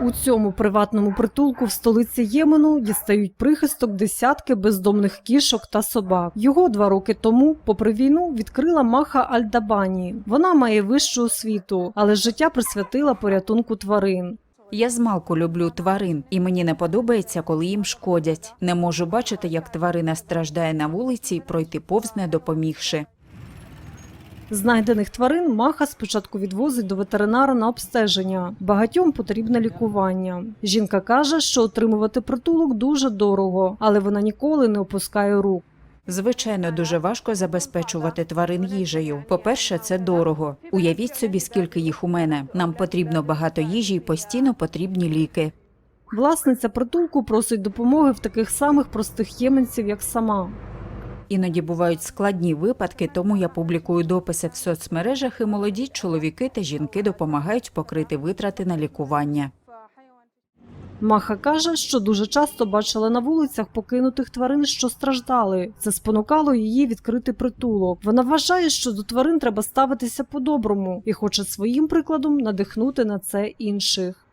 У цьому приватному притулку в столиці Ємену дістають прихисток десятки бездомних кішок та собак. Його два роки тому, попри війну, відкрила Маха Альдабані. Вона має вищу освіту, але життя присвятила порятунку тварин. Я змалку люблю тварин, і мені не подобається, коли їм шкодять. Не можу бачити, як тварина страждає на вулиці і пройти повз не допомігши. Знайдених тварин Маха спочатку відвозить до ветеринара на обстеження. Багатьом потрібне лікування. Жінка каже, що отримувати притулок дуже дорого, але вона ніколи не опускає рук. Звичайно, дуже важко забезпечувати тварин їжею. По-перше, це дорого. Уявіть собі, скільки їх у мене. Нам потрібно багато їжі і постійно потрібні ліки. Власниця притулку просить допомоги в таких самих простих єменців, як сама. Іноді бувають складні випадки, тому я публікую дописи в соцмережах, і молоді чоловіки та жінки допомагають покрити витрати на лікування. Маха каже, що дуже часто бачила на вулицях покинутих тварин, що страждали. Це спонукало її відкрити притулок. Вона вважає, що до тварин треба ставитися по-доброму і хоче своїм прикладом надихнути на це інших.